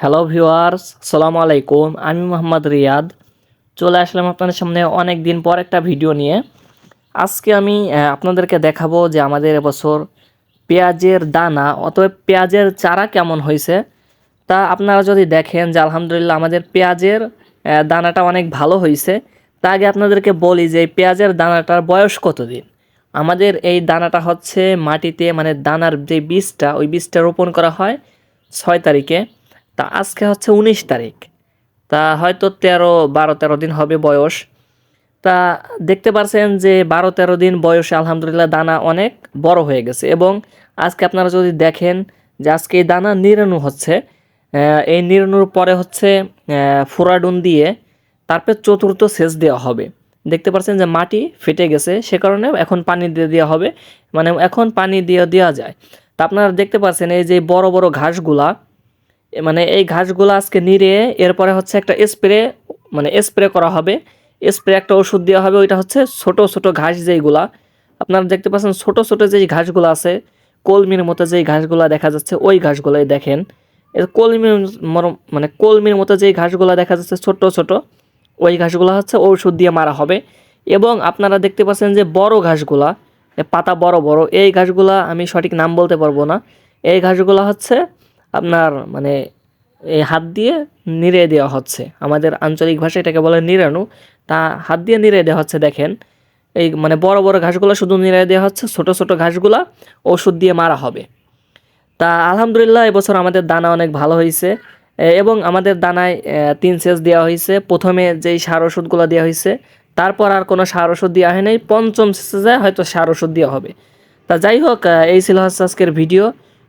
Hello viewers সালামু আলাইকুম আমি মোহাম্মদ রিয়াদ। চলে আসলাম আপনাদের সামনে অনেক দিন পর একটা ভিডিও নিয়ে। আজকে আমি আপনাদেরকে দেখাবো যে আমাদের এবছর পেঁয়াজের দানা অতএব পেঁয়াজের চারা কেমন হয়েছে। তা আপনারা যদি দেখেন যে আলহামদুলিল্লাহ আমাদের পেঁয়াজের দানাটা অনেক ভালো হয়েছে। তা আগে আপনাদেরকে বলি যে পেঁয়াজের দানাটার বয়স কতদিন? আমাদের এই দানাটা হচ্ছে মাটিতে মানে দানার যে বীজটা, ওই বীজটা রোপণ করা হয় ছয় তারিখে। তা আজকে হচ্ছে উনিশ তারিখ। তা হয়তো তেরো, বারো, তেরো দিন হবে বয়স। তা দেখতে পারছেন যে বারো, তেরো দিন বয়সে আলহামদুলিল্লাহ দানা অনেক বড় হয়ে গেছে এবং আজকে আপনারা যদি দেখেন যে আজকে এই দানা নিরানো হচ্ছে এই নিরানোর পরে হচ্ছে ফোরাডুন দিয়ে তারপর চতুর্থ সেচ দেওয়া হবে। দেখতে পাচ্ছেন যে মাটি ফেটে গেছে, সে কারণে এখন পানি দিয়ে দেওয়া হবে। মানে এখন পানি দিয়ে দেওয়া যায়। তা আপনারা দেখতে পাচ্ছেন এই যে বড় বড় ঘাসগুলা মানে এই ঘাসগুলো আজকে নিড়ে এরপরে হচ্ছে একটা স্প্রে মানে স্প্রে করা হবে। স্প্রে একটা ওষুধ দেওয়া হবে, ওইটা হচ্ছে ছোট ছোট ঘাস যেইগুলা। আপনারা দেখতে পাচ্ছেন ছোট ছোট যেই ঘাসগুলো আছে, কলমির মতো যেই ঘাসগুলো দেখা যাচ্ছে, ওই ঘাসগুলোই দেখেন। কলমির মর- মানে কলমির মতো যেই ঘাসগুলো দেখা যাচ্ছে ছোট ছোট, ওই ঘাসগুলো হচ্ছে ঔষধ দিয়ে মারা হবে। এবং আপনারা দেখতে পাচ্ছেন যে বড় ঘাসগুলা পাতা বড় বড়, এই ঘাসগুলা আমি সঠিক নাম বলতে পারব না। এই ঘাসগুলো হচ্ছে আপনার মানে এই হাত দিয়ে নিড়ে দেওয়া হচ্ছে। আমাদের আঞ্চলিক ভাষায় এটাকে বলে নিড়ানো। তা হাত দিয়ে নিড়ে দেওয়া হচ্ছে, দেখেন। এই মানে বড় বড় ঘাসগুলো শুধু নিড়ে দেওয়া হচ্ছে, ছোট ছোট ঘাসগুলা ওষুধ দিয়ে মারা হবে। তা আলহামদুলিল্লাহ, এবছর আমাদের দানা অনেক ভালো হয়েছে। এবং আমাদের দানায় তিন সেচ দেওয়া হয়েছে। প্রথমে যেই সার ওষুধগুলো দেওয়া হয়েছে, তারপর আর কোনো সার ওষুধ দেওয়া হয় নাই। পঞ্চম সেচে হয়তো সার ওষুধ দেওয়া হবে। তা যাই হোক এই ছিল আজকের ভিডিও।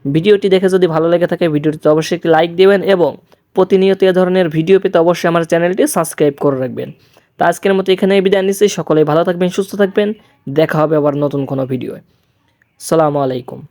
ভিডিওটি দেখে যদি ভালো লেগে থাকে, ভিডিওটিতে অবশ্যই একটি লাইক দেবেন এবং প্রতিনিয়ত এ ধরনের ভিডিও পেতে অবশ্যই আমার চ্যানেলটি সাবস্ক্রাইব করে রাখবেন। তা আজকের মতো এখানেই বিদায় নিচ্ছি। সকলেই ভালো থাকবেন, সুস্থ থাকবেন। দেখা হবে আবার নতুন কোনো ভিডিও সালামু আলাইকুম।